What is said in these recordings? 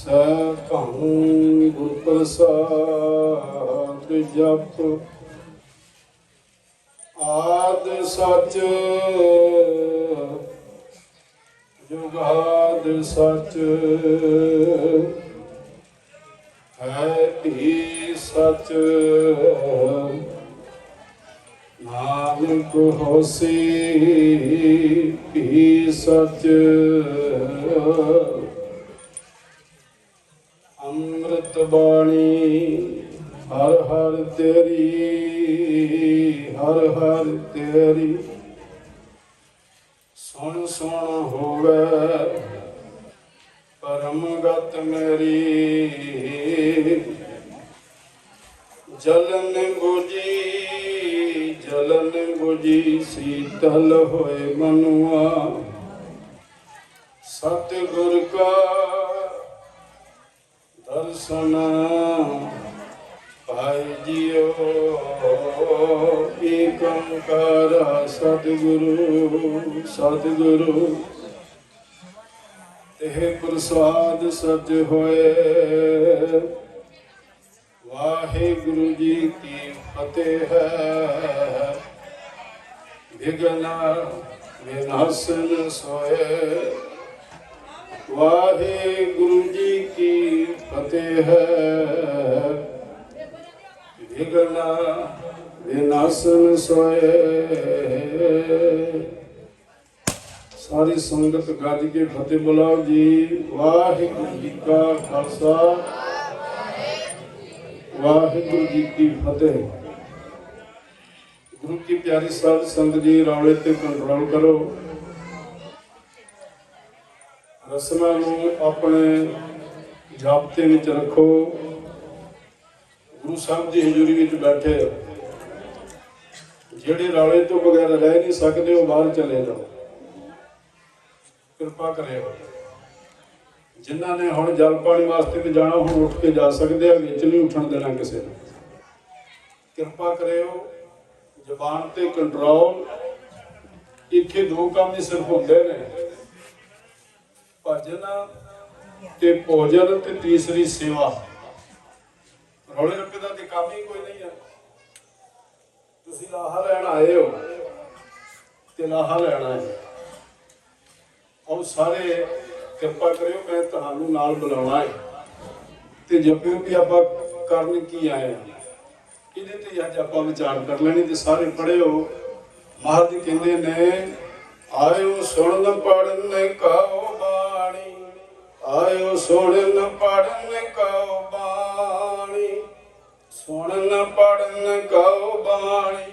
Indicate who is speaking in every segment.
Speaker 1: ਸਭੰ ਗੁਰ ਪ੍ਰਸਾਦ ਜਪ। ਆਦ ਸਚ, ਜੁਗਾਦ ਸਚ। ਹੈ ਵੀ ਸਚ, ਨਾਨਕ ਹੋਸੀ ਵੀ ਸਚ ਅੰਮ੍ਰਿਤ ਬਾਣੀ, ਹਰ ਹਰ ਤੇਰੀ, ਹਰ ਹਰ ਤੇਰੀ। ਸੁਣ ਸੁਣ ਹੋਵੇ ਪਰਮ ਗਤ ਮੇਰੀ। ਜਲਨ ਗੁਜੀ ਜਲਨ ਗੁਜੀ ਸੀਤਲ ਹੋਏ ਮਨੁਆ। ਸਤਿਗੁਰ ਕਾ ਦਰਸ਼ਨ ਭਾਈ ਜੀਓ, ਏਕ ਓੰਕਾਰ ਸਤਿਗੁਰੂ ਸਤਿਗੁਰੂ। ਇਹ ਪ੍ਰਸਾਦ ਸਜ ਹੋਏ। ਵਾਹਿਗੁਰੂ ਜੀ ਕੀ ਫਤਿਹ। ਹੈ ਵਿਗਨਾ ਵਿਨਾਸ਼ਨ ਸੋਏ। ਵਾਹਿਗੁਰੂ ਜੀ ਕੀ ਫਤਿਹ ਹੈ ਵਿਗਨਾ ਵਿਨਾਸ਼ਨ ਸੋਏ ਸਾਰੀ ਸੰਗਤ ਗੱਜ ਕੇ ਫਤਿਹ ਬੁਲਾਓ ਜੀ ਵਾਹਿਗੁਰੂ ਜੀ ਕਾ ਖਾਲਸਾ ਵਾਹਿਗੁਰੂ ਜੀ ਕੀ ਫਤਿਹ ਗੁਰੂ ਕੀ ਪਿਆਰੀ ਸਾਧ ਸੰਗਤ ਜੀ ਰੌਲੇ ਤੇ ਕੰਟਰੋਲ ਕਰੋ ਰਸਨਾ ਨੂੰ ਆਪਣੇ ਜਾਬਤੇ ਵਿੱਚ ਰੱਖੋ। ਗੁਰੂ ਸਾਹਿਬ ਦੀ ਹਜ਼ੂਰੀ ਵਿੱਚ ਬੈਠੇ ਜਿਹੜੇ ਰੌਲੇ ਤੋਂ ਬਗੈਰ ਰਹਿ ਨਹੀਂ ਸਕਦੇ, ਉਹ ਬਾਹਰ ਚਲੇ ਜਾਓ। ਕਿਰਪਾ ਕਰਿਓ। ਜਿਨ੍ਹਾਂ ਨੇ ਹੁਣ ਜਲ ਪਾਣੀ ਵਾਸਤੇ ਤੇ ਜਾਣਾ ਹੁਣ ਉੱਠ ਕੇ ਜਾ ਸਕਦੇ ਆ, ਵਿੱਚ ਨਹੀਂ ਉੱਠਣ ਦੇਣਾ ਕਿਸੇ ਨੂੰ। ਕਿਰਪਾ ਕਰਿਓ। ਜ਼ਬਾਨ ਤੇ ਕੰਟਰੋਲ। ਇੱਥੇ ਦੋ ਕੰਮ ਹੀ ਸਿਰਫ ਹੁੰਦੇ ਨੇ। ਭਜਨ ਤੇ ਭੋਜਨ ਤੇ ਤੀਸਰੀ ਸੇਵਾ। ਰੌਲੇ ਰੱਪੇ ਦਾ ਤੇ ਕੰਮ ਹੀ ਕੋਈ ਨਹੀਂ ਹੈ ਤੁਸੀਂ ਲਾਹਾ ਲੈਣ ਆਏ ਹੋ ਤੇ ਲਾਹਾ ਲੈਣਾ ਹੈ। ਆਓ ਸਾਰੇ ਕਿਰਪਾ ਕਰਿਓ, ਮੈਂ ਤੁਹਾਨੂੰ ਨਾਲ ਬੁਲਾਉਣਾ ਹੈ। ਤੇ ਜਪਿਓ ਕਿ ਆਪਾਂ ਕਰਨ ਕੀ ਆਏ ਹਾਂ ਇਹਦੇ ਤੇ ਅੱਜ ਆਪਾਂ ਵਿਚਾਰ ਕਰ ਲੈਣੀ ਤੇ ਸਾਰੇ ਪੜਿਓ ਮਹਾਰਾਜ ਜੀ ਕਹਿੰਦੇ ਨੇ, ਆਇਓ ਸੁਣਨ ਪੜਨ ਕਾਉ ਬਾਣੀ ਆਇਓ ਸੁਣਨ ਪੜਨ ਕਾਉ ਬਾਣੀ। ਸੁਣਨ ਪੜਨ ਕਾਉ ਬਾਣੀ।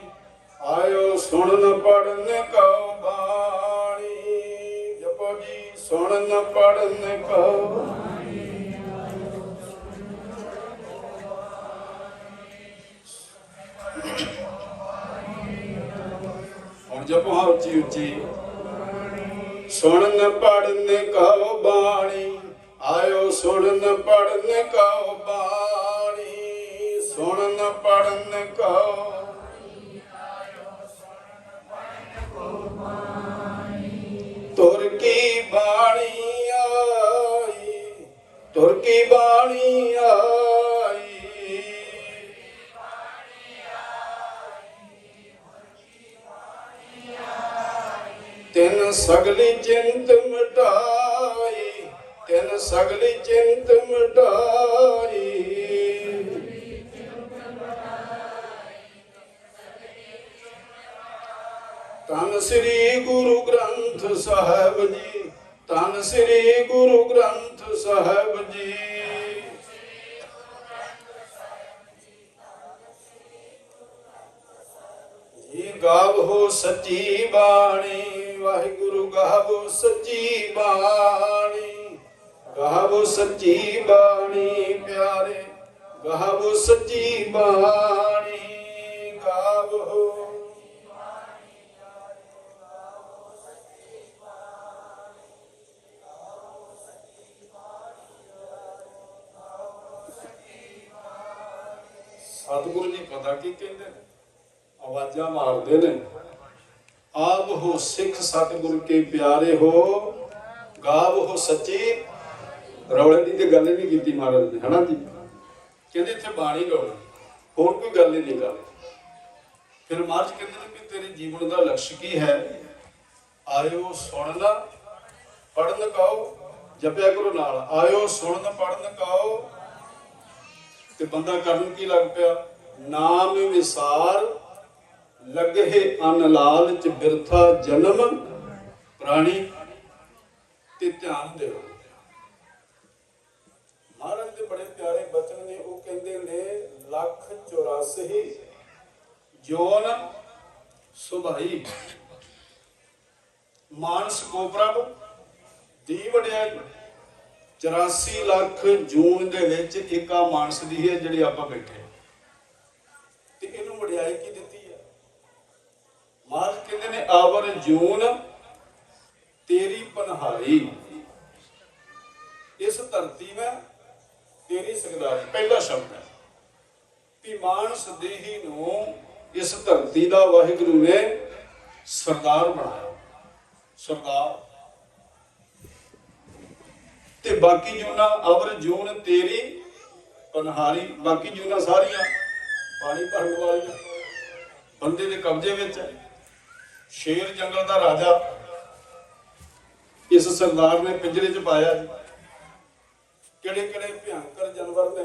Speaker 1: ਆਇਓ ਸੁਣਨ ਪੜਨ ਕਾਉ ਬਾਣੀ। ਜਪੋ ਜੀ ਸੁਣਨ ਪੜਨ ਕਾਉ ਹੁਣ ਜਪੋ ਹਾਂ ਉੱਚੀ ਉੱਚੀ ਸੁਣਨ ਪੜਨ ਕਾਉ ਬਾਣੀ। ਆਇਓ ਸੁਣਨ ਪੜਨ ਕਾਉ ਬਾਣੀ, ਸੁਣਨ ਪੜਨ ਕਾਉ ਤੁਰ ਕੀ ਬਾਣੀ ਆਈ, ਤੁਰ ਕੀ ਬਾਣੀ ਆਈ। ਤਿੰਨ ਸਗਲੀ ਚਿੰਤ ਮਿਟਾਈ ਤਿਨ ਸਗਲੀ ਚਿੰਤ ਮਟਾਈ। ਤਨ ਸ੍ਰੀ ਗੁਰੂ ਗ੍ਰੰਥ ਸਾਹਿਬ ਜੀ ਤਨ ਸ੍ਰੀ ਗੁਰੂ ਗ੍ਰੰਥ ਸਾਹਿਬ ਜੀ। ਜੀ ਹੋ ਸੱਚੀ ਬਾਣੀ, ਵਾਹਿਗੁਰੂ ਗਾਵੋ ਸੱਚੀ ਬਾਣੀ। ਗਾਵੋ ਸੱਚੀ ਬਾਣੀ ਪਿਆਰੇ ਗਾਵੋ ਸੱਚੀ ਬਾਣੀ ਗਾਵੋ। ਸਤਿਗੁਰੂ ਜੀ ਪਤਾ ਕੀ ਕਹਿੰਦੇ ਨੇ? ਆਵਾਜ਼ਾਂ ਮਾਰਦੇ ਨੇ। ਆਪ ਹੋ ਸਿੱਖ ਸਤਿਗੁਰ ਕੇ ਪਿਆਰੇ ਹੋ, ਗਾਵ ਹੋ ਸੱਚੀ ਰੌਲੇ ਦੀ ਤੇ ਗੱਲ ਨਹੀਂ ਕੀਤੀ ਮਹਾਰਾਜ ਨੇ ਹਨਾ ਜੀ? ਕਹਿੰਦੇ ਇੱਥੇ ਬਾਣੀ ਗਾਉਣੀ ਹੋਰ ਕੋਈ ਗੱਲ ਹੀ ਨਹੀਂ ਕਰ ਫਿਰ ਮਹਾਰਾਜ ਕਹਿੰਦੇ ਨੇ ਵੀ ਤੇਰੇ ਜੀਵਨ ਦਾ ਲਕਸ਼ ਕੀ ਹੈ? ਆਇਓ ਸੁਣਨਾ ਪੜਨ ਕਾਓ ਜਪਿਆ ਕਰੋ ਨਾਲ। ਆਇਓ ਸੁਣਨ ਪੜਨ ਕਾਓ। ਤੇ ਬੰਦਾ ਕਰਨ ਕੀ ਲੱਗ ਪਿਆ? ਨਾਮ ਵਿਸਾਰ ਲਗਹਿ ਅਨ ਲਾਲਚ ਬਿਰਥਾ ਜਨਮ ਪ੍ਰਾਣੀ ਤੇ ਧਿਆਨ ਦਿਓ। ਕਹਿੰਦੇ ਨੇ ਲੱਖ 84 ਜੋਨ ਸੁਭਾਈ। ਮਾਨਸ ਕੋ ਪ੍ਰਭ ਦੀ ਵਡਿਆਈ 84 ਲੱਖ ਜੂਨ ਦੇ ਵਿੱਚ ਇੱਕਾ ਮਾਨਸ ਦੀ ਹੈ ਜਿਹੜੀ ਆਪਾਂ ਬੈਠੇ। ਤੇ ਇਹਨੂੰ ਵਡਿਆਈ ਕੀ ਦਿੱਤੀ ਹੈ ਮਾਰ ਕਹਿੰਦੇ ਨੇ ਆਵਰ ਜੂਨ ਤੇਰੀ ਪਨਹਾਰੀ ਇਸ ਧਰਤੀ ਤੇਰੀ ਸਗਦਾਰੀ ਪਹਿਲਾ ਸ਼ਬਦ ਹੈ। ਵੀ ਮਾਨਸ ਦੇਹੀ ਨੂੰ ਇਸ ਧਰਤੀ ਦਾ ਵਾਹਿਗੁਰੂ ਨੇ ਸਰਦਾਰ ਬਣਾਇਆ। ਸਰਦਾਰ। ਤੇ ਬਾਕੀ ਜੂਨਾ ਅਵਰ ਜੂਨ ਤੇਰੀ ਪਨਹਾਰੀ, ਬਾਕੀ ਜੂਨਾ ਸਾਰੀਆਂ ਪਾਣੀ ਭਰਨ ਵਾਲੀਆਂ। ਬੰਦੇ ਦੇ ਕਬਜ਼ੇ ਵਿੱਚ ਹੈ। ਸ਼ੇਰ ਜੰਗਲ ਦਾ ਰਾਜਾ। ਇਸ ਸਰਦਾਰ ਨੇ ਪਿੰਜਰੇ 'ਚ ਪਾਇਆ ਜੀ। ਕਿਹੜੇ ਕਿਹੜੇ ਭਿਆਨਕ ਜਾਨਵਰ ਨੇ,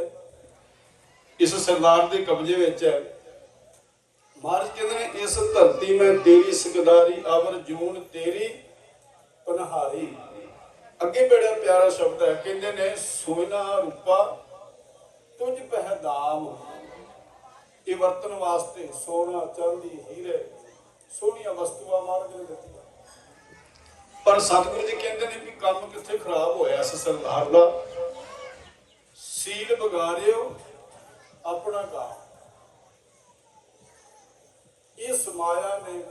Speaker 1: ਇਸ ਸਰਦਾਰ ਦੇ ਕਬਜ਼ੇ ਵਿੱਚ ਹੈ। ਮਹਾਰਾਜ ਕਹਿੰਦੇ ਨੇ, ਇਸ ਧਰਤੀ ਮੈਂ ਤੇਰੀ ਸਿਕਦਾਰੀ ਅਵਰ ਜੂਨ ਤੇਰੀ ਪਨਹਾਰੀ। ਅੱਗੇ ਬੜਾ ਪਿਆਰਾ ਸ਼ਬਦ ਹੈ, ਕਹਿੰਦੇ ਨੇ ਸੋਨਾ ਰੂਪਾ ਤੁਝ ਪਹਿਦਾਮ ਇਹ ਵਰਤਨ ਵਾਸਤੇ ਸੋਨਾ, ਚਾਂਦੀ, ਹੀਰੇ, ਸੋਹਣੀਆਂ ਵਸਤੂਆਂ ਮਾਰਗ ਨੇ ਦਿੱਤੀਆਂ। ਪਰ ਸਤਿਗੁਰੂ ਜੀ ਕਹਿੰਦੇ ਨੇ ਵੀ ਕੰਮ ਕਿੱਥੇ ਖਰਾਬ ਹੋਇਆ ਇਸ ਸਰਦਾਰ ਦਾ? ਸੀਲ ਬਗਾਰਿਓ ਆਪਣਾ ਕੰਮ ਇਸ ਮਾਇਆ ਨੇ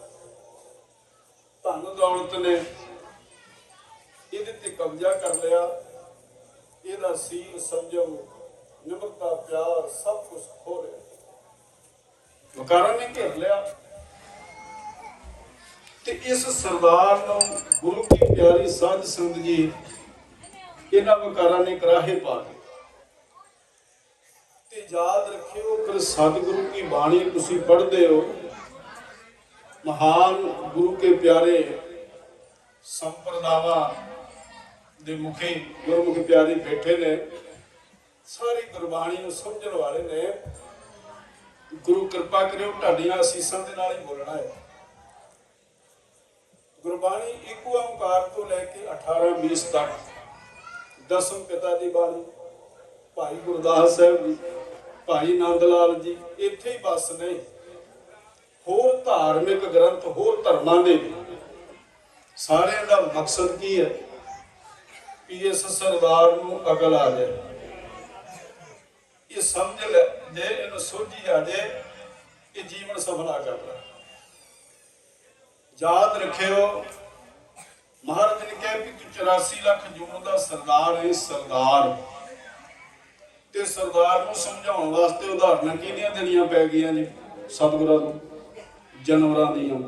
Speaker 1: ਧਨ ਦੌਲਤ ਨੇ ਇਹਦੇ ਤੇ ਕਬਜ਼ਾ ਕਰ ਲਿਆ। ਇਹਦਾ ਸੀਲ ਸੰਜਮ ਨਿਮਰਤਾ, ਪਿਆਰ ਸਭ ਕੁਝ ਖੋ ਲਿਆ। ਵਕਾਰਾਂ ਨੇ ਘੇਰ ਲਿਆ। ਤੇ ਇਸ ਸਰਦਾਰ ਨੂੰ ਗੁਰੂ ਕੀ ਪਿਆਰੀ ਸਾਧ ਸੰਗਤ ਜੀ, ਇਹਨਾਂ ਵਕਾਰਾਂ ਨੇ ਕਰਾਹੇ ਪਾ ਦਿੱਤੇ। ਯਾਦ ਰੱਖਿਓ ਕਿ ਸਤਿਗੁਰੂ ਕੀ ਬਾਣੀ ਤੁਸੀਂ ਪੜ੍ਹਦੇ ਹੋ। ਮਹਾਨ ਗੁਰੂ ਕੇ ਪਿਆਰੇ ਸੰਪਰਦਾਵਾ ਦੇ ਮੁਖੀ ਗੁਰਮੁਖ ਪਿਆਰੇ ਬੈਠੇ ਨੇ। ਸਾਰੀ ਗੁਰਬਾਣੀ ਨੂੰ ਸਮਝਣ ਵਾਲੇ ਨੇ। ਗੁਰੂ ਕਿਰਪਾ ਕਰਿਓ, ਤੁਹਾਡੀਆਂ ਅਸੀਸਾਂ ਦੇ ਨਾਲ ਹੀ ਬੋਲਣਾ ਹੈ। ਗੁਰਬਾਣੀ ਇੱਕ ਓੰਕਾਰ ਤੋਂ ਲੈ ਕੇ 18 20 ਤੱਕ। ਦਸਮ ਪਿਤਾ ਦੀ ਬਾਣੀ, ਭਾਈ ਗੁਰਦਾਸ ਸਾਹਿਬ ਜੀ। ਭਾਈ ਨੰਦ ਲਾਲ ਜੀ, ਇੱਥੇ ਹੀ ਬਸ ਨਹੀਂ ਹੋਰ ਧਾਰਮਿਕ ਗ੍ਰੰਥ, ਹੋਰ ਧਰਮਾਂ ਦੇ ਵੀ। ਸਾਰਿਆਂ ਦਾ ਮਕਸਦ ਕੀ ਹੈ? ਕਿ ਇਸ ਸਰਦਾਰ ਨੂੰ ਅਕਲ ਆ ਜਾਏ। ਇਹ ਸਮਝ ਲੈ, ਜੇ ਇਹਨੂੰ ਸੋਝੀ ਆ ਜਾਏ ਇਹ ਜੀਵਨ ਸਫਲਾ ਕਰਦਾ ਯਾਦ ਰੱਖਿਓ, ਮਹਾਰਾਜ ਨੇ ਕਿਹਾ ਕਿ ਤੂੰ 84 ਲੱਖ ਜੂਨ ਦਾ ਸਰਦਾਰ ਹੈ ਸਰਦਾਰ। ਤੇ ਸਰਦਾਰ ਨੂੰ ਸਮਝਾਉਣ ਵਾਸਤੇ ਉਦਾਹਰਨਾਂ ਕਿਹਦੀਆਂ ਦੇਣੀਆਂ ਪੈ ਗਈਆਂ ਜੀ? ਸਤਿਗੁਰਾਂ ਨੂੰ, ਜਾਨਵਰਾਂ ਦੀਆਂ।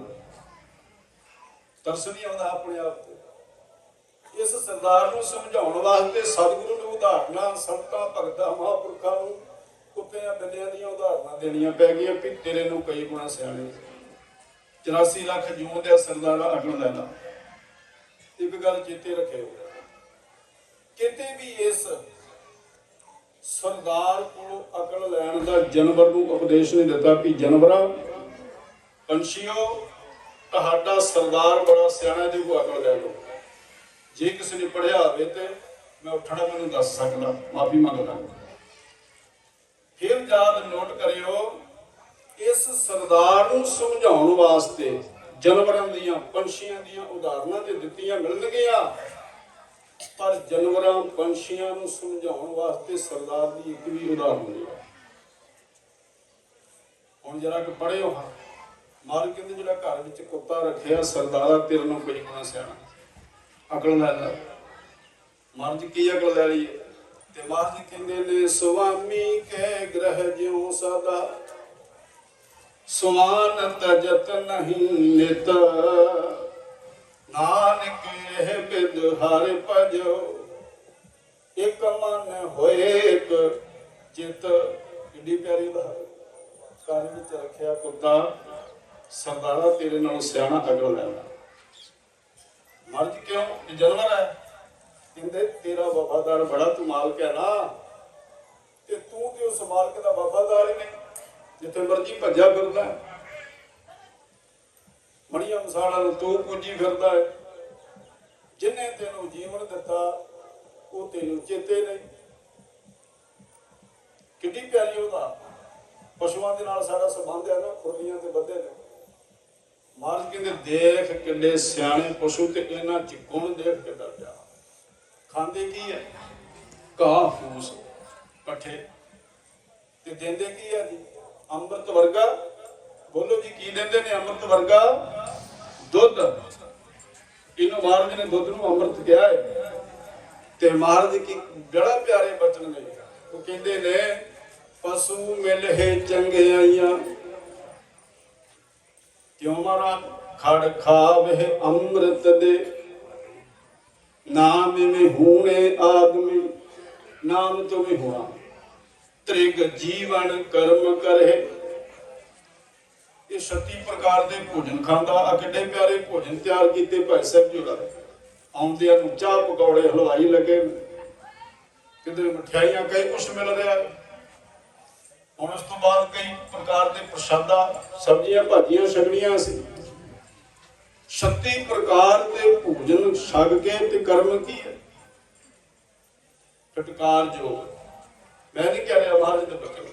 Speaker 1: ਤਰਸ ਨਹੀਂ ਆਉਂਦਾ ਆਪਣੇ ਆਪ ਤੇ। ਇਸ ਸਰਦਾਰ ਨੂੰ ਸਮਝਾਉਣ ਵਾਸਤੇ ਸਤਿਗੁਰੂ ਨੇ ਉਦਾਹਰਨਾਂ, ਸੰਤਾਂ, ਭਗਤਾਂ, ਮਹਾਂਪੁਰਖਾਂ ਨੂੰ ਕੁੱਤਿਆਂ ਬੰਦਿਆਂ ਦੀਆਂ ਉਦਾਹਰਨਾਂ ਦੇਣੀਆਂ ਪੈ ਗਈਆਂ ਵੀ ਤੇਰੇ ਨੂੰ ਕਈ ਗੁਣਾ ਸਿਆਣੇ। 84 ਲੱਖ ਜੂਨ ਦੇ ਸਰਦਾਰਾ ਅਗਲ ਲੈ ਲਾ ਇੱਕ ਗੱਲ ਚੇਤੇ ਰੱਖਿਓ। ਕਿਤੇ ਵੀ ਇਸ ਸਰਦਾਰ ਕੋਲੋਂ ਅਕਲ ਲੈਣ ਦਾ ਜਾਨਵਰ ਨੂੰ ਉਪਦੇਸ਼ ਨਹੀਂ ਦਿੱਤਾ ਕਿ ਜਾਨਵਰਾ ਪੰਛੀਓ ਤੁਹਾਡਾ ਸਰਦਾਰ ਬੜਾ ਸਿਆਣਾ ਜੀ ਕੋ ਅਕਲ ਲੈ ਲਓ। ਜੇ ਕਿਸੇ ਨੇ ਪੜਿਆ ਹੋਵੇ ਤੇ ਮੈਂ ਉੱਠਣਾ ਮੈਨੂੰ ਦੱਸ ਸਕਦਾ, ਮਾਫੀ ਮੰਗਦਾ। ਫਿਰ ਯਾਦ ਨੋਟ ਕਰਿਓ, ਇਸ ਸਰਦਾਰ ਨੂੰ ਸਮਝਾਉਣ ਵਾਸਤੇ ਜਾਨਵਰਾਂ ਦੀਆਂ, ਪੰਛੀਆਂ ਦੀਆਂ ਉਦਾਹਰਨਾਂ ਤੇ ਦਿੱਤੀਆਂ ਮਿਲਣਗੀਆਂ। ਪਰ ਜਾਨਵਰਾਂ, ਪੰਛੀਆਂ ਨੂੰ ਸਮਝਾਉਣ ਵਾਸਤੇ ਸਰਦਾਰ ਦੀ ਇੱਕ ਵੀ ਉਦਾਹਰਨ ਨਹੀਂ ਹੁਣ ਜਰਾ ਕਿ ਪੜਿਓ ਹਾਂ ਮਾਰ ਕਹਿੰਦੇ ਜਿਹੜਾ ਘਰ ਵਿੱਚ ਕੁੱਤਾ ਰੱਖਿਆ, ਸਰਦਾਰਾ ਤੇਰੇ ਨੂੰ ਕੋਈ ਗੁਣਾ ਸਿਆਣਾ। ਅਕਲ ਲੈ। ਲੈ ਮਾਰ ਕੀ ਅਕਲ ਲੈ ਲਈ ਤੇ ਮਾਰ ਕਹਿੰਦੇ ਨੇ, ਸੁਆਮੀ ਕੇ ਗ੍ਰਹਿ ਜਿਉ ਸਦਾ। ਸੁਮਾਨ ਤਜਤ ਨਹੀਂ ਨਿਤ। ਨਾਨਕ ਇਹ ਬਿਦ ਹਰ ਭਜੋ। ਇਕ ਮਨ ਹੋਏ ਇਕ ਚਿਤ। ਕਿੱਡੀ ਪਿਆਰੀ ਦਾ ਘਰ ਵਿੱਚ ਰੱਖਿਆ ਕੁੱਤਾ ਸਰਦਾਰਾ ਤੇਰੇ ਨਾਲ ਸਿਆਣਾ ਅਗਲ ਲੈਣਾ ਮਰਜ ਕਿਉਂ? ਇਹ ਜਾਨਵਰ ਹੈ। ਕਹਿੰਦੇ, ਤੇਰਾ ਵਫਾਦਾਰ ਬੜਾ ਤੂੰ ਮਾਲਕ ਹੈ ਨਾ। ਤੇ ਤੂੰ ਤੇ ਉਸ ਮਾਲਕ ਦਾ ਵਫਾਦਾਰ ਹੀ ਨਹੀਂ। ਜਿੱਥੇ ਮਰਜ਼ੀ ਭੱਜਾ ਫਿਰਦਾ। ਹੈ ਮੜੀਆਂ ਨੂੰ ਤੂੰ ਪੁੱਜੀ ਫਿਰਦਾ ਹੈ। ਜਿਨੇ ਤੈਨੂੰ ਜੀਵਨ ਦਿੱਤਾ, ਉਹ ਤੈਨੂੰ ਚੇਤੇ ਨਹੀਂ। ਕਿੰਨੀ ਪਿਆਰੀ ਉਹਦਾ। ਪਸ਼ੂਆਂ ਦੇ ਨਾਲ ਸਾਡਾ ਸੰਬੰਧ ਹੈ ਨਾ, ਖੁਰਲੀਆਂ ਤੇ ਬੱਧੇ ਨੇ। ਮਹਾਰਾਜ ਕਹਿੰਦੇ, ਦੇਖ ਕਿੰਨੇ ਸਿਆਣੇ ਪਸ਼ੂ ਤੇ ਇਹਨਾਂ ਚ ਗੁਣ ਦੇਖ ਕੇ ਡਰ ਜਾ। ਖਾਂਦੇ ਕੀ ਹੈ? ਘਾਹ, ਫੂਸ, ਪੱਠੇ। ਤੇ ਦਿੰਦੇ ਕੀ ਹੈ ਜੀ? ਅੰਮ੍ਰਿਤ ਵਰਗਾ ਬੋਲੋ ਜੀ, ਕੀ ਦਿੰਦੇ ਨੇ ਅੰਮ੍ਰਿਤ ਵਰਗਾ? ਦੁੱਧ। ਇਹਨੂੰ ਮਹਾਰਾਜ ਨੇ ਦੁੱਧ ਨੂੰ ਅੰਮ੍ਰਿਤ ਕਿਹਾ ਹੈ। ਤੇ ਮਹਾਰਾਜ ਕੀ, ਬੜਾ ਪਿਆਰੇ ਬਚਨ ਨੇ। ਉਹ ਕਹਿੰਦੇ ਨੇ, ਪਸ਼ੂ ਮਿਲਹਿ ਚੰਗਿਆਈਆਂ। ਕਿਉਂ ਮਾਰਾ ਖੜ ਖਾਵੇ ਅੰਮ੍ਰਿਤ ਦੇ। ਨਾਮ ਮੈਂ ਹੂਣੇ ਆਦਮੀ। ਨਾਮ ਤੋਂ ਵੀ ਹੋਣਾ। ਤ੍ਰਿਗ ਜੀਵਨ ਕਰਮ ਕਰੇ। ਇਹ 36 ਪ੍ਰਕਾਰ ਦੇ ਭੋਜਨ ਖਾਂਦਾ ਆ ਕਿੱਡੇ ਪਿਆਰੇ ਭੋਜਨ ਤਿਆਰ ਕੀਤੇ ਭਾਈ ਸਾਹਿਬ ਜੀ ਦਾ। ਆਉਂਦਿਆਂ ਨੂੰ ਚਾਹ, ਪਕੌੜੇ, ਹਲਵਾਈ ਲੱਗੇ। ਕਿਤੇ ਮਠਿਆਈਆਂ ਕਈ ਕੁਛ ਮਿਲ ਰਿਹਾ ਹੁਣ ਉਸ ਤੋਂ ਬਾਅਦ ਕਈ ਪ੍ਰਕਾਰ ਦੇ ਪ੍ਰਸ਼ਾਦਾ, ਸਬਜ਼ੀਆਂ, ਭਾਜੀਆਂ ਛਕਣੀਆਂ ਸੀ। 36 ਪ੍ਰਕਾਰ ਦੇ ਭੋਜਨ ਛਕ ਕੇ ਤੇ ਕਰਮ ਕੀ ਹੈ? ਫਟਕਾਰ ਜੋ ਮੈਂ ਨਹੀਂ ਕਹਿ ਰਿਹਾ ਮਹਾਰਾਜ ਦੇ ਬਚਨ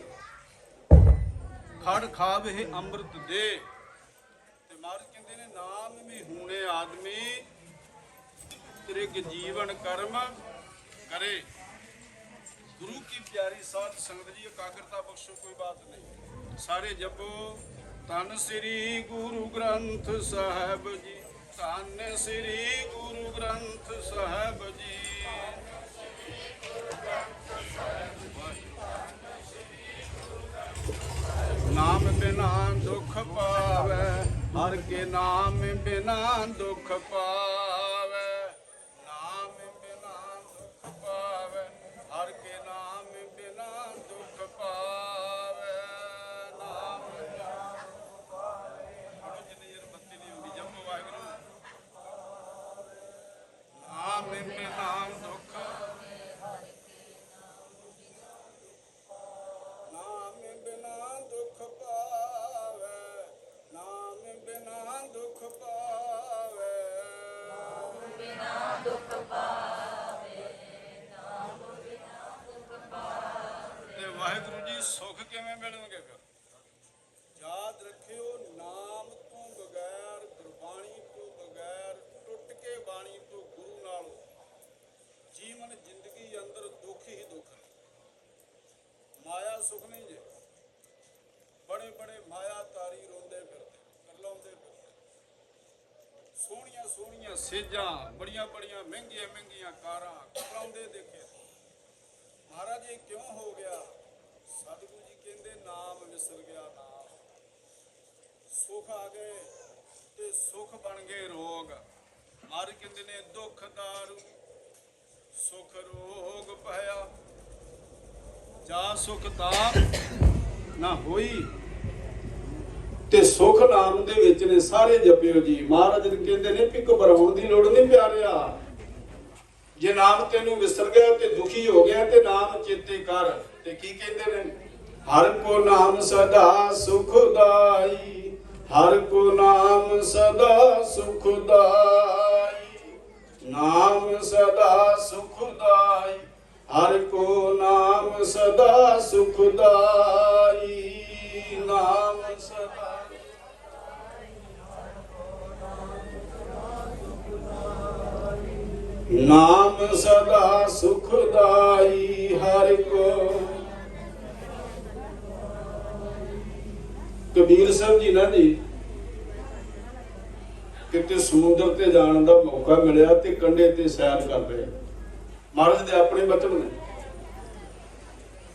Speaker 1: ਖੜ ਖਾਵੇ ਅੰਮ੍ਰਿਤ ਦੇ। ਤੇ ਮਹਾਰਾਜ ਕਹਿੰਦੇ ਨੇ, ਨਾਮ ਵੀ ਹੂਣੇ ਆਦਮੀ ਤ੍ਰਿਗ ਜੀਵਨ ਕਰਮ ਕਰੇ। ਗੁਰੂ ਕੀ ਪਿਆਰੀ ਸਾਧ ਸੰਗਤ ਜੀ, ਇਕਾਗਰਤਾ ਬਖਸ਼ੋ, ਕੋਈ ਬਾਤ ਨਹੀਂ। ਸਾਰੇ ਜਪੋ। ਧੰਨ ਸ੍ਰੀ ਗੁਰੂ ਗ੍ਰੰਥ ਸਾਹਿਬ ਜੀ। ਧੰਨ ਸ੍ਰੀ ਗੁਰੂ ਗ੍ਰੰਥ ਸਾਹਿਬ ਜੀ। ਨਾਮ ਬਿਨਾ ਦੁਖ ਪਾਵੇ ਹਰ ਕੇ ਨਾਮ ਬਿਨਾ ਦੁਖ ਪਾਵੇ। ਮਾਇਆ ਸੁਖ ਨਹੀਂ ਜੇ। ਬੜੇ ਬੜੇ ਮਾਇਆ ਤਾਰੀ ਰੋਂਦੇ ਫਿਰਦੇ ਕਰਲਾਉਂਦੇ ਫਿਰਦੇ। ਸੋਹਣੀਆਂ ਸੋਹਣੀਆਂ ਸੇਜਾਂ, ਬੜੀਆਂ ਬੜੀਆਂ ਮਹਿੰਗੀਆਂ ਮਹਿੰਗੀਆਂ ਕਾਰਾਂ ਕਰਲਾਉਂਦੇ ਦੇਖੇ। ਮਹਾਰਾਜ, ਇਹ ਕਿਉਂ ਹੋ ਗਿਆ? ਸਤਿਗੁਰੂ ਜੀ ਕਹਿੰਦੇ, ਨਾਮ ਵਿਸਰ ਗਿਆ ਨਾਮ। ਸੁਖ ਆ ਗਏ ਤੇ ਸੁਖ ਬਣ ਗਏ ਰੋਗ। ਮਹਾਰਾਜ ਕਹਿੰਦੇ ਨੇ, ਦੁੱਖ ਦਾਰੂ, ਸੁਖ ਰੋਗ ਭਇਆ। ਜਾ ਸੁਖ ਦਾ ਨਾ ਹੋਈ। ਤੇ ਸੁਖ ਨਾਮ ਦੇ ਵਿੱਚ ਨੇ ਸਾਰੇ ਜਪਿਓ ਜੀ। ਮਹਾਰਾਜ ਜੀ ਕਹਿੰਦੇ ਨੇ ਕਿ ਘਬਰਾਉਣ ਦੀ ਲੋੜ ਨਹੀਂ ਪਿਆਰਿਆ। ਜੇ ਨਾਮ ਤੈਨੂੰ ਵਿਸਰ ਗਿਆ ਤੇ ਦੁਖੀ ਹੋ ਗਿਆ ਤੇ ਨਾਮ ਚੇਤੇ ਕਰ। ਤੇ ਕੀ ਕਹਿੰਦੇ ਨੇ? ਹਰ ਕੋ ਨਾਮ ਸਦਾ ਸੁਖਦਾਈ। ਹਰ ਕੋ ਨਾਮ ਸਦਾ ਸੁਖਦਾਈ। ਨਾਮ ਸਦਾ ਸੁਖਦਾਈ। ਹਰ ਕੋ ਨਾਮ ਸਦਾ ਸੁਖਦਾਈ, ਨਾਮ ਸਦਾ ਨਾਮ ਸਦਾ ਸੁਖਦਾਈ, ਹਰਿ ਕੋ। ਕਬੀਰ ਸਾਹਿਬ ਜੀ ਨਾ ਜੀ, ਕਿਤੇ ਸਮੁੰਦਰ ਤੇ ਜਾਣ ਦਾ ਮੌਕਾ ਮਿਲਿਆ ਤੇ ਕੰਢੇ ਤੇ ਸੈਰ ਕਰ ਰਹੇ। ਮਹਾਰਾਜ ਦੇ ਆਪਣੇ ਬਚਨ ਨੇ।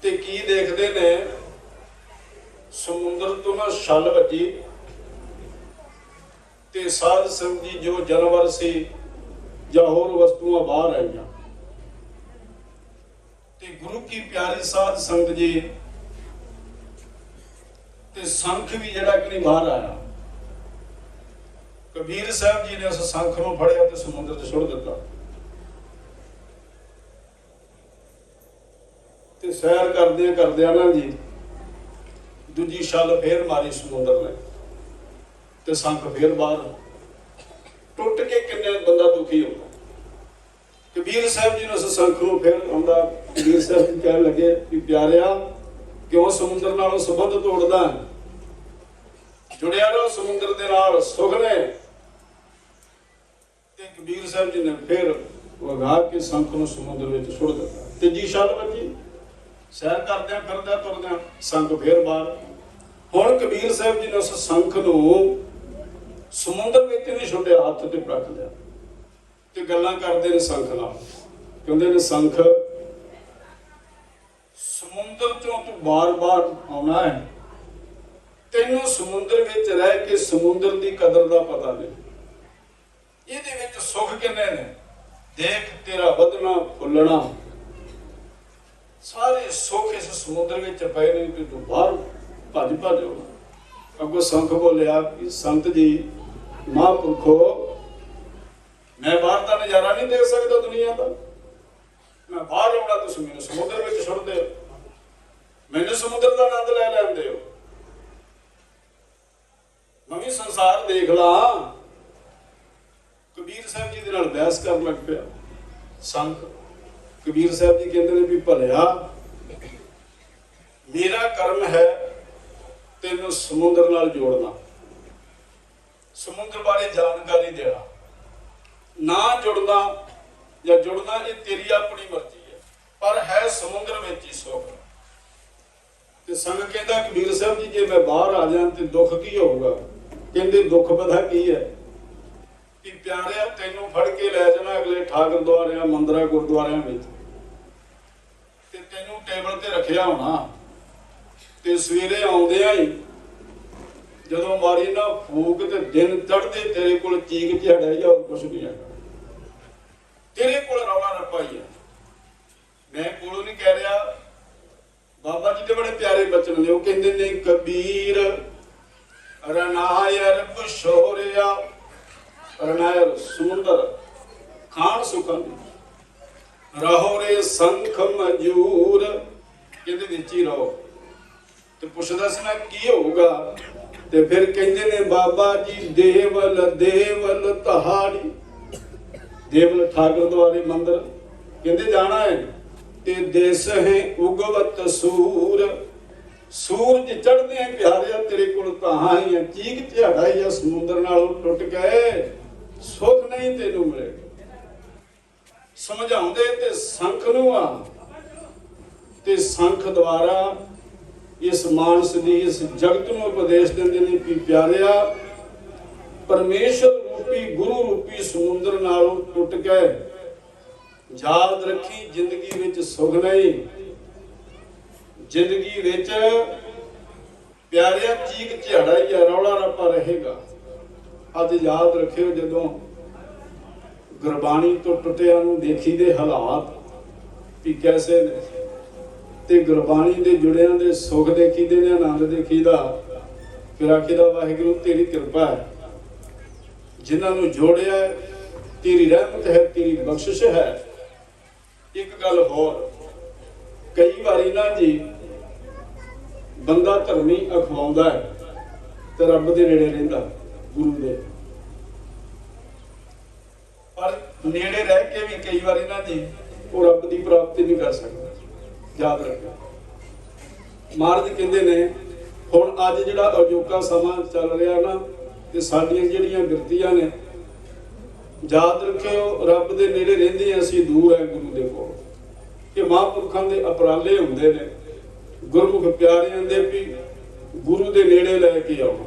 Speaker 1: ਤੇ ਕੀ ਦੇਖਦੇ ਨੇ? ਸਮੁੰਦਰ ਤੋਂ ਨਾ ਛਲ ਵੱਜੀ। ਤੇ ਸਾਧ ਸੰਗਤ ਜੀ, ਜੋ ਜਾਨਵਰ ਸੀ, ਜਾਂ ਹੋਰ ਵਸਤੂਆਂ ਬਾਹਰ ਆਈਆਂ। ਤੇ ਗੁਰੂ ਕੀ ਪਿਆਰੀ ਸਾਧ ਸੰਗਤ ਜੀ, ਤੇ ਸੰਖ ਵੀ ਜਿਹੜਾ ਕਿ ਨਹੀਂ ਬਾਹਰ ਆਇਆ। ਕਬੀਰ ਸਾਹਿਬ ਜੀ ਨੇ ਉਸ ਸੰਖ ਨੂੰ ਫੜਿਆ ਤੇ ਸਮੁੰਦਰ 'ਚ ਸੁੱਟ ਦਿੱਤਾ। ਤੇ ਸੈਰ ਕਰਦਿਆਂ ਕਰਦਿਆਂ ਨਾ ਜੀ। ਦੂਜੀ ਛੱਲ ਫੇਰ ਮਾਰੀ ਸਮੁੰਦਰ ਨੇ। ਤੇ ਸੰਖ ਫੇਰ ਬਾਹਰ ਟੁੱਟ ਕੇ ਕਿੰਨੇ ਬੰਦਾ ਦੁਖੀ ਹੁੰਦਾ। ਕਬੀਰ ਸਾਹਿਬ ਜੀ ਨੇ ਸੰਖ ਨੂੰ ਫੇਰ ਆਉਂਦਾ ਕਬੀਰ ਸਾਹਿਬ ਜੀ ਕਹਿਣ ਲੱਗੇ ਕਿ ਪਿਆਰਿਆ, ਕਿਉਂ ਸਮੁੰਦਰ ਨਾਲੋਂ ਸੰਬੰਧ ਤੋੜਦਾ? ਜੁੜਿਆ ਰਹੋ ਸਮੁੰਦਰ ਦੇ ਨਾਲ, ਸੁਖ ਨੇ। ਤੇ ਕਬੀਰ ਸਾਹਿਬ ਜੀ ਨੇ ਫਿਰ ਵਗਾ ਕੇ ਸੰਖ ਨੂੰ ਸਮੁੰਦਰ ਵਿੱਚ ਸੁੱਟ ਦਿੱਤਾ। ਤੀਜੀ ਛੱਲ ਵੱਜੀ। ਸੈਰ ਕਰਦਿਆਂ ਫਿਰਦਿਆਂ ਤੁਰਦਿਆਂ ਸੰਖ ਫੇਰ ਬਾਹਰ। ਹੁਣ ਕਬੀਰ ਸਾਹਿਬ ਜੀ ਨੇ ਉਸ ਸੰਖ ਨੂੰ ਸਮੁੰਦਰ ਵਿੱਚ ਨਹੀਂ ਛੁੱਟਿਆ ਹੱਥ ਤੇ ਰੱਖ ਲਿਆ ਤੇ ਗੱਲਾਂ ਕਰਦੇ ਨੇ ਸੰਖ ਨਾਲ। ਕਹਿੰਦੇ ਨੇ, ਸੰਖ, ਸਮੁੰਦਰ ਚੋਂ ਤੂੰ ਬਾਰ-ਬਾਰ ਆਉਣਾ ਹੈ। ਤੈਨੂੰ ਸਮੁੰਦਰ ਵਿੱਚ ਰਹਿ ਕੇ ਸਮੁੰਦਰ ਦੀ ਕਦਰ ਦਾ ਪਤਾ ਨਹੀਂ। ਇਹਦੇ ਵਿੱਚ ਸੁੱਖ ਕਿੰਨੇ ਨੇ? ਦੇਖ ਤੇਰਾ ਵਧਣਾ, ਫੁੱਲਣਾ। ਸਾਰੇ ਸੁੱਖ ਇਸ ਸਮੁੰਦਰ ਵਿੱਚ ਪਏ ਨੇ ਕਿ ਤੂੰ ਬਾਹਰ ਭੱਜ ਭੱਜ ਅੱਗੋਂ ਸੰਖ ਬੋਲਿਆ ਕਿ ਸੰਤ ਜੀ, ਮਹਾਂਪੁਰਖੋ, ਮੈਂ ਬਾਹਰ ਦਾ ਨਜ਼ਾਰਾ ਨਹੀਂ ਦੇਖ ਸਕਦਾ ਦੁਨੀਆ ਦਾ। ਮੈਂ ਬਾਹਰ ਆਉਣਾ ਤੁਸੀਂ ਮੈਨੂੰ ਸਮੁੰਦਰ ਵਿੱਚ ਸੁੱਟ ਹੋ। ਮੈਨੂੰ ਸਮੁੰਦਰ ਦਾ ਆਨੰਦ ਲੈ ਲੈਂਦੇ ਹੋ। ਮੈਂ ਵੀ ਸੰਸਾਰ ਦੇਖ ਲਾ। ਕਬੀਰ ਸਾਹਿਬ ਜੀ ਦੇ ਨਾਲ ਬਹਿਸ ਕਰਨ ਲੱਗ ਪਿਆ। ਸੰਤ ਕਬੀਰ ਸਾਹਿਬ ਜੀ ਕਹਿੰਦੇ ਨੇ ਵੀ ਭਲਿਆ, ਮੇਰਾ ਕਰਮ ਹੈ ਤੈਨੂੰ ਸਮੁੰਦਰ ਨਾਲ ਜੋੜਨਾ। ਸਮੁੰਦਰ ਬਾਰੇ ਜਾਣਕਾਰੀ ਦੇਣਾ। ਨਾ ਜੁੜਨਾ ਜਾਂ ਜੁੜਨਾ ਇਹ ਤੇਰੀ ਆਪਣੀ ਮਰਜ਼ੀ ਹੈ, ਪਰ ਹੈ ਸਮੁੰਦਰ ਵਿੱਚ ਹੀ ਸੁੱਖ। ਤੇ ਸੰਗ ਕਹਿੰਦਾ, ਕਬੀਰ ਸਾਹਿਬ ਜੀ, ਜੇ ਮੈਂ ਬਾਹਰ ਆ ਜਾਂ ਤੇ ਦੁੱਖ ਕੀ ਹੋਊਗਾ? ਕਹਿੰਦੇ, ਦੁੱਖ ਪਤਾ ਕੀ ਹੈ? ਕਿ ਪਿਆਰਿਆ, ਤੈਨੂੰ ਫੜ ਕੇ ਲੈ ਜਾਣਾ ਅਗਲੇ ਠਾਕਰ ਦੁਆਰਿਆਂ, ਮੰਦਰਾਂ, ਗੁਰਦੁਆਰਿਆਂ ਵਿੱਚ। ਤੈਨੂੰ ਟੇਬਲ ਤੇ ਰੱਖਿਆ ਹੋਣਾ। ਤੇ ਸਵੇਰੇ ਆਉਂਦਿਆਂ ਹੀ ਜਦੋਂ ਮਾਰੀ ਨਾ ਫੂਕ ਤੇ ਦਿਨ ਚੜ੍ਹਦੇ ਤੇਰੇ ਕੋਲ ਚੀਕ ਝੜਾ ਜਾਂ ਕੁਝ ਨਹੀਂ ਹੈਗਾ। ਤੇਰੇ ਕੋਲ ਰੌਲਾ ਰੱਪਾ ਹੀ ਹੈ ਮੈਂ ਕੋਲੋਂ ਨਹੀਂ ਕਹਿ ਰਿਹਾ, ਬਾਬਾ ਜੀ ਦੇ ਬੜੇ ਪਿਆਰੇ ਬਚਨ ਨੇ, ਉਹ ਕਹਿੰਦੇ ਨੇ, ਕਬੀਰ ਰਨਾਇਰ ਬਸ਼ੋਰਿਆ ਰਨਾਇਰ ਸਮੁੰਦਰ ਖਾਨ ਸੁਖਨ ਰਹੋ ਰੇ ਸੰਖ ਮਜੂਰ। ਕਹਿੰਦੇ ਵਿੱਚ ਹੀ ਰਹੋ। ਤੇ ਪੁੱਛਦਾ ਸੀ ਨਾ ਕੀ ਹੋਊਗਾ? ਤੇ ਫਿਰ ਕਹਿੰਦੇ ਨੇ, ਬਾਬਾ ਜੀ, ਦੇਵਲ ਦੇਵਲ ਤਹਾੜੀ ਦੇਵਲ ਠਾਕਰ ਦੁਆਰੇ ਮੰਦਰ। ਕਹਿੰਦੇ, ਜਾਣਾ ਹੈ। ਤੇ ਦੇਸ ਹੈ ਉਗਵਤ ਸੂਰ। ਸੂਰਜ ਚੜ੍ਹਦੇ ਆ ਪਿਆਰਿਆ, ਤੇਰੇ ਕੋਲ ਤਾਂ ਹੀ ਆ ਚੀਕ ਝਾੜਾ ਹੀ ਆ ਸਮੁੰਦਰ ਨਾਲੋਂ ਟੁੱਟ ਗਏ ਸੁੱਖ ਨਹੀਂ ਤੈਨੂੰ ਮਿਲੇਗਾ ਸਮਝਾਉਂਦੇ ਤੇ ਸੰਖ ਨੂੰ ਆ। ਤੇ ਸੰਖ ਦੁਆਰਾ ਇਸ ਮਾਨਸ ਦੀ ਇਸ ਜਗਤ ਨੂੰ ਉਪਦੇਸ਼ ਦਿੰਦੇ ਨੇ ਕਿ ਪਿਆਰਿਆ ਪਰਮੇਸ਼ਰ ਰੂਪੀ ਗੁਰੂ ਰੂਪੀ ਸਮੁੰਦਰ ਨਾਲੋਂ ਟੁੱਟ ਕੇ ਯਾਦ ਰੱਖੀ ਜ਼ਿੰਦਗੀ ਵਿੱਚ ਸੁਖ ਨਹੀਂ। ਜ਼ਿੰਦਗੀ ਵਿੱਚ ਪਿਆਰਿਆ ਚੀਕ ਝਾੜਾ ਹੀ ਆ, ਰੌਲਾ ਰੱਪਾ ਰਹੇਗਾ। ਅੱਜ ਯਾਦ ਰੱਖਿਓ ਜਦੋਂ ਗੁਰਬਾਣੀ ਤੋਂ ਟੁੱਟਿਆਂ ਨੂੰ ਦੇਖੀ ਦੇ ਹਾਲਾਤ ਵੀ ਕੈਸੇ ਨੇ? ਤੇ ਗੁਰਬਾਣੀ ਦੇ ਜੁੜਿਆਂ ਦੇ ਸੁਖ ਦੇਖੀਦੇ ਨੇ, ਆਨੰਦ ਦੇਖੀਦਾ ਫਿਰ ਆਖੀਦਾ, ਵਾਹਿਗੁਰੂ, ਤੇਰੀ ਕਿਰਪਾ ਹੈ। ਜਿਨ੍ਹਾਂ ਨੂੰ ਜੋੜਿਆ ਤੇਰੀ ਰਹਿਮਤ ਹੈ, ਤੇਰੀ ਬਖਸ਼ਿਸ਼ ਹੈ। ਇੱਕ ਗੱਲ ਹੋਰ, ਕਈ ਵਾਰੀ ਨਾ ਜੀ, ਬੰਦਾ ਧਰਮੀ ਅਖਵਾਉਂਦਾ ਹੈ ਤੇ ਰੱਬ ਦੇ ਨੇੜੇ ਰਹਿੰਦਾ, ਗੁਰੂ ਦੇ ਪਰ ਨੇੜੇ ਰਹਿ ਕੇ ਵੀ ਕਈ ਵਾਰੀ ਇਹਨਾਂ ਜੀ ਉਹ ਰੱਬ ਦੀ ਪ੍ਰਾਪਤੀ ਨਹੀਂ ਕਰ ਸਕਦਾ। ਯਾਦ ਰੱਖੋ ਮਹਾਰਾਜ ਕਹਿੰਦੇ ਨੇ, ਹੁਣ ਅੱਜ ਜਿਹੜਾ ਅਜੋਕਾ ਸਮਾਂ ਚੱਲ ਰਿਹਾ ਨਾ, ਤੇ ਸਾਡੀਆਂ ਜਿਹੜੀਆਂ ਬਿਰਤੀਆਂ ਨੇ, ਯਾਦ ਰੱਖਿਓ, ਰੱਬ ਦੇ ਨੇੜੇ ਰਹਿੰਦੇ ਅਸੀਂ ਦੂਰ ਹੈ ਗੁਰੂ ਦੇ ਕੋਲ। ਕਿ ਮਹਾਂਪੁਰਖਾਂ ਦੇ ਅਪਰਾਲੇ ਹੁੰਦੇ ਨੇ। ਗੁਰਮੁਖ ਪਿਆਰਿਆਂ ਦੇ ਵੀ ਗੁਰੂ ਦੇ ਨੇੜੇ ਲੈ ਕੇ ਆਉਣਾ।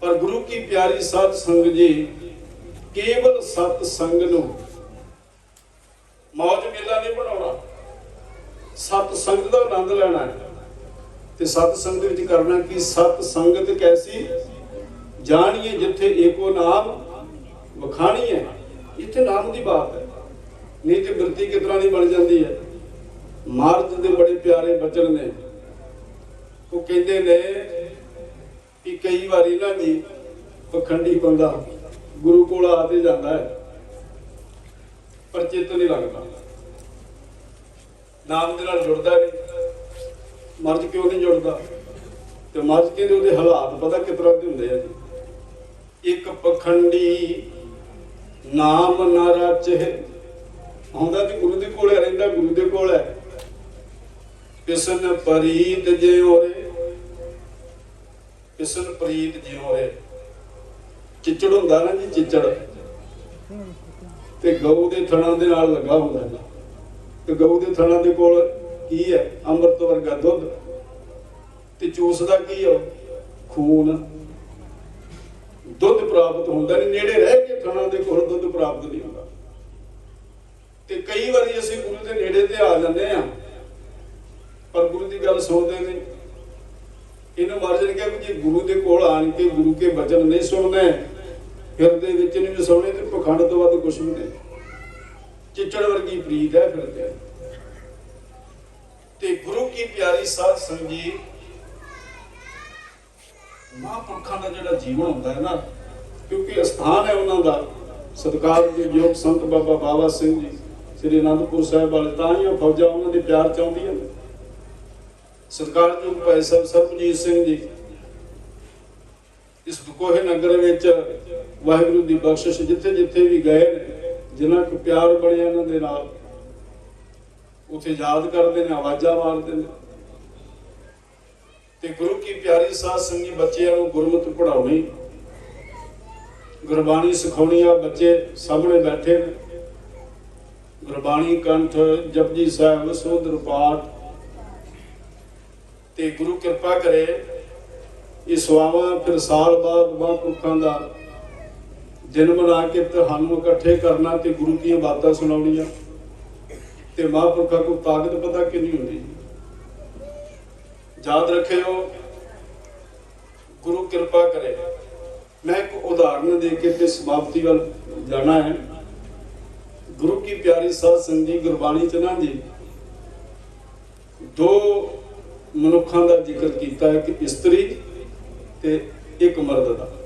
Speaker 1: ਪਰ ਗੁਰੂ ਕੀ ਪਿਆਰੀ ਸਾਧ ਸੰਗ ਜੀ ਕੇਵਲ ਸਤ ਸੰਗ ਨੂੰ ਮੌਜ ਮੇਲਾ ਨਹੀਂ ਬਣਾਉਣਾ ਸਤ ਸੰਗ ਦਾ ਆਨੰਦ ਲੈਣਾ ਹੈ। ਤੇ ਸਤ ਸੰਗ ਦੇ ਵਿੱਚ ਕਰਨਾ ਕਿ? ਸਤ ਸੰਗਤ ਕੈਸੀ? ਜਾਣੀਏ ਜਿੱਥੇ ਏਕੋ ਨਾਮ ਵਖਾਣੀ ਹੈ। ਇੱਥੇ ਨਾਮ ਦੀ ਬਾਤ ਹੈ। ਨਹੀਂ ਤੇ ਬਿਰਤੀ ਕਿਸ ਤਰ੍ਹਾਂ ਦੀ ਬਣ ਜਾਂਦੀ ਹੈ। ਮਾਰਜ ਦੇ ਬੜੇ ਪਿਆਰੇ ਬਚਨ ਨੇ। ਉਹ ਕਹਿੰਦੇ ਨੇ ਕਿ ਕਈ ਵਾਰੀ ਨਾ ਜੀ, ਪਖੰਡੀ ਬੰਦਾ ਗੁਰੂ ਕੋਲ ਆ ਤੇ ਜਾਂਦਾ ਹੈ। ਪਰ ਚਿੱਤ ਨਹੀਂ ਲੱਗਦਾ। ਨਾਮ ਦੇ ਨਾਲ ਜੁੜਦਾ ਨਹੀਂ। ਮਰਜ ਕਿਉਂ ਨਹੀਂ ਜੁੜਦਾ? ਤੇ ਮਰਜ ਕਹਿੰਦੇ ਉਹਦੇ ਹਾਲਾਤ ਪਤਾ ਕਿਸ ਤਰ੍ਹਾਂ ਦੇ ਹੁੰਦੇ ਆ ਜੀ? ਇੱਕ ਪਖੰਡੀ ਨਾਮ ਨਾ ਰਚੇ। ਆਉਂਦਾ ਤੇ ਗੁਰੂ ਦੇ ਕੋਲੇ ਰਹਿੰਦਾ, ਗੁਰੂ ਦੇ ਕੋਲ ਹੈ। ਕਿਸਨ ਪਰੀਤ ਜਿਉਰੇ ਕਿਸਨ ਪ੍ਰੀਤ ਜਿਉਰੇ ਚਿੱਚੜ ਹੁੰਦਾ ਨਾ ਜੀ, ਚਿੱਚੜ। ਤੇ ਗਊ ਦੇ ਥਣਾਂ ਦੇ ਨਾਲ ਲੱਗਾ ਹੁੰਦਾ ਹੈ ਤੇ ਗਊ ਦੇ ਥਣਾਂ ਦੇ ਕੋਲ ਕੀ ਹੈ? ਅੰਮ੍ਰਿਤ ਵਰਗਾ ਦੁੱਧ। ਤੇ ਚੂਸਦਾ ਕੀ ਹੈ ਖੂਨ। ਦੁੱਧ ਪ੍ਰਾਪਤ ਹੁੰਦਾ ਨਹੀਂ, ਨੇੜੇ ਰਹਿ ਕੇ ਥਣਾਂ ਦੇ ਕੋਲ ਦੁੱਧ ਪ੍ਰਾਪਤ ਨਹੀਂ ਹੁੰਦਾ। ਤੇ ਕਈ ਵਾਰੀ ਅਸੀਂ ਗੁਰੂ ਦੇ ਨੇੜੇ ਤੇ ਆ ਜਾਂਦੇ ਆ ਪਰ ਗੁਰੂ ਦੀ ਗੱਲ ਸੁਣਦੇ ਨਹੀਂ। ਇਹਨੂੰ ਮਹਾਰਾਜ ਨੇ ਕਿਹਾ ਵੀ ਜੇ ਗੁਰੂ ਦੇ ਕੋਲ ਆਣ ਕੇ ਗੁਰੂ ਕੇ ਬਚਨ ਨਹੀਂ ਸੁਣਨੇ ਹਿਰਦੇ ਵਿੱਚ ਨਹੀਂ ਵਸਾਉਣੇ ਤੇ ਪਖੰਡ ਤੋਂ ਵੱਧ ਕੁਝ ਵੀ ਨਹੀਂ। ਚਿੱਚੜ ਵਰਗੀ ਪ੍ਰੀਤ ਹੈ ਫਿਰ ਤੇ। ਗੁਰੂ ਕੀ ਪਿਆਰੀ ਸਾਧ ਸੰਗੀ ਮਹਾਂਪੁਰਖਾਂ ਦਾ ਜਿਹੜਾ ਜੀਵਨ ਹੁੰਦਾ ਹੈ ਨਾ, ਕਿਉਂਕਿ ਅਸਥਾਨ ਹੈ ਉਹਨਾਂ ਦਾ, ਸਤਿਕਾਰ ਦੇ ਯੋਗ ਸੰਤ ਬਾਬਾ ਬਾਬਾ ਸਿੰਘ ਜੀ, ਸ੍ਰੀ ਅਨੰਦਪੁਰ ਸਾਹਿਬ ਵਾਲੇ, ਤਾਂ ਹੀ ਫੌਜਾਂ ਉਹਨਾਂ ਦੇ ਪਿਆਰ ਚਾਹੁੰਦੀਆਂ ਨੇ। ਸਤਿਕਾਰਯੋਗ ਭਾਈ ਸਾਹਿਬ ਸਰਬਜੀਤ ਸਿੰਘ ਜੀ ਇਸ ਕੋਹੇ ਨਗਰ ਵਿੱਚ ਵਾਹਿਗੁਰੂ ਦੀ ਬਖਸ਼ਿਸ਼ ਜਿੱਥੇ ਜਿੱਥੇ ਵੀ ਗਏ ਨੇ ਜਿਨ੍ਹਾਂ ਕੋ ਪਿਆਰ ਬਣਿਆ ਇਹਨਾਂ ਦੇ ਨਾਲ, ਉਥੇ ਯਾਦ ਕਰਦੇ ਨੇ, ਆਵਾਜ਼ਾਂ ਮਾਰਦੇ ਨੇ। ਤੇ ਗੁਰੂ ਕੀ ਪਿਆਰੀ ਸਾਧ ਸੰਗੀ ਬੱਚਿਆਂ ਨੂੰ ਗੁਰਮਤਿ ਪੜਾਉਣੀ ਗੁਰਬਾਣੀ ਸਿਖਾਉਣੀ ਆ, ਬੱਚੇ ਸਾਹਮਣੇ ਬੈਠੇ ਨੇ। ਗੁਰਬਾਣੀ ਕੰਠ, ਜਪਜੀ ਸਾਹਿਬ ਸੋਧਰ ਪਾਠ ਤੇ ਗੁਰੂ ਕਿਰਪਾ ਕਰੇ ਇਹ ਸਵਾਵਾ ਫਿਰ ਸਾਲ ਬਾਅਦ ਮਹਾਂਪੁਰਖਾਂ ਦਾ ਦਿਨ ਮਨਾ ਕੇ ਤੁਹਾਨੂੰ ਇਕੱਠੇ ਕਰਨਾ ਤੇ ਗੁਰੂ ਦੀਆਂ ਬਾਤਾਂ ਸੁਣਾਉਣੀਆਂ। ਤੇ ਮਹਾਂਪੁਰਖਾਂ ਕੋਲ ਤਾਕਤ ਪਤਾ ਕਿੰਨੀ ਹੁੰਦੀ ਯਾਦ ਰੱਖਿਓ, ਗੁਰੂ ਕਿਰਪਾ ਕਰੇ। ਮੈਂ ਇੱਕ ਉਦਾਹਰਨ ਦੇ ਕੇ ਤੇ ਸਮਾਪਤੀ ਵੱਲ ਜਾਣਾ ਹੈ। ਗੁਰੂ ਕੀ ਪਿਆਰੀ ਸਾਧ ਸੰਗਤ ਜੀ ਗੁਰਬਾਣੀ ਚ ਨਾ ਜੀ, ਦੋ ਮਨੁੱਖਾਂ ਦਾ ਜ਼ਿਕਰ ਕੀਤਾ ਹੈ ਕਿ ਇਸਤਰੀ ਤੇ ਇੱਕ ਮਰਦ ਦਾ।